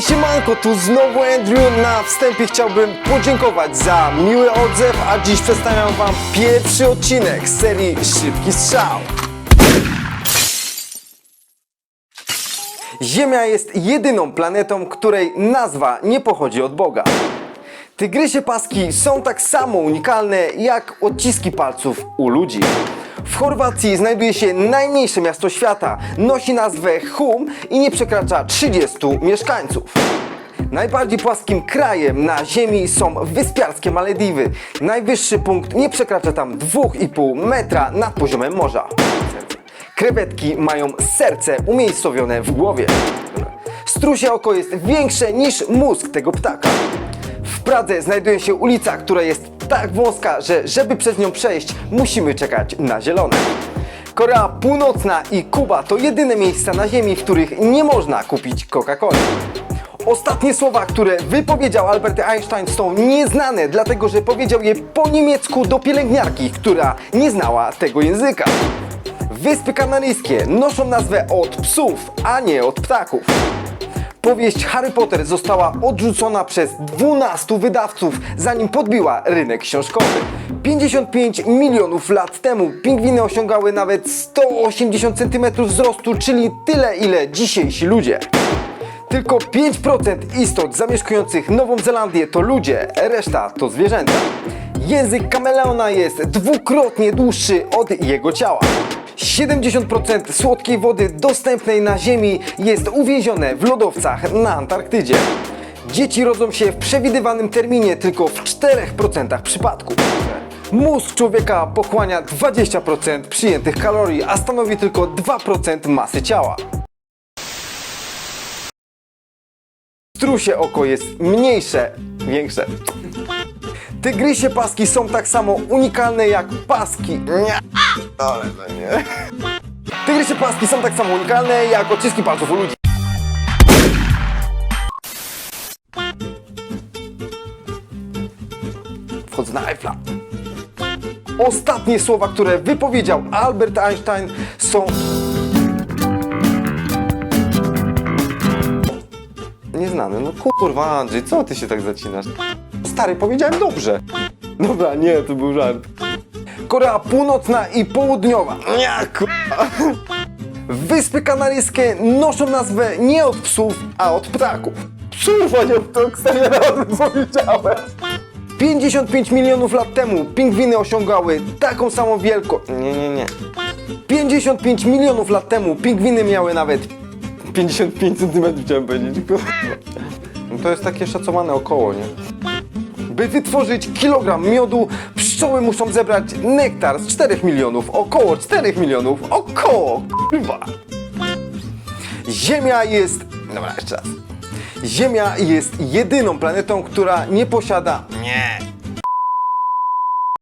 Siemanko, tu znowu Andrew. Na wstępie chciałbym podziękować za miły odzew, a dziś przedstawiam Wam pierwszy odcinek z serii Szybki Strzał. Ziemia jest jedyną planetą, której nazwa nie pochodzi od Boga. Tygrysie paski są tak samo unikalne jak odciski palców u ludzi. W Chorwacji znajduje się najmniejsze miasto świata. Nosi nazwę Hum i nie przekracza 30 mieszkańców. Najbardziej płaskim krajem na Ziemi są wyspiarskie Malediwy. Najwyższy punkt nie przekracza tam 2,5 metra nad poziomem morza. Krewetki mają serce umiejscowione w głowie. Strusie oko jest większe niż mózg tego ptaka. W Pradze znajduje się ulica, która jest tak wąska, że żeby przez nią przejść, musimy czekać na zielone. Korea Północna i Kuba to jedyne miejsca na Ziemi, w których nie można kupić Coca-Coli. Ostatnie słowa, które wypowiedział Albert Einstein są nieznane, dlatego że powiedział je po niemiecku do pielęgniarki, która nie znała tego języka. Wyspy Kanaryjskie noszą nazwę od psów, a nie od ptaków. Powieść Harry Potter została odrzucona przez 12 wydawców, zanim podbiła rynek książkowy. 55 milionów lat temu pingwiny osiągały nawet 180 cm wzrostu, czyli tyle ile dzisiejsi ludzie. Tylko 5% istot zamieszkujących Nową Zelandię to ludzie, reszta to zwierzęta. Język kameleona jest dwukrotnie dłuższy od jego ciała. 70% słodkiej wody dostępnej na Ziemi jest uwięzione w lodowcach na Antarktydzie. Dzieci rodzą się w przewidywanym terminie tylko w 4% przypadków. Mózg człowieka pochłania 20% przyjętych kalorii, a stanowi tylko 2% masy ciała. Strusie oko jest mniejsze, większe. Tygrysie paski są tak samo unikalne jak paski. Ale to nie. Tygrysie paski są tak samo unikalne jak odciski palców u ludzi. Wchodzę na Eiffla. Ostatnie słowa, które wypowiedział Albert Einstein są Nieznany, no kurwa Andrzej, co ty się tak zacinasz? Stary, powiedziałem dobrze. Dobra, nie, to był żart. Korea Północna i Południowa. Nie, kurwa. Wyspy Kanaryjskie noszą nazwę nie od psów, a od ptaków. Psów, a nie ptak, stary, razy powiedziałem. 55 milionów lat temu pingwiny osiągały taką samą wielkość. Nie, nie, nie. 55 milionów lat temu pingwiny miały nawet 55 cm chciałem powiedzieć. No to jest takie szacowane około, nie? By wytworzyć kilogram miodu, pszczoły muszą zebrać nektar z 4 milionów, około 4 milionów, około, kurwa. Ziemia jest... Dobra, jeszcze raz. Ziemia jest jedyną planetą, która nie posiada... Nie.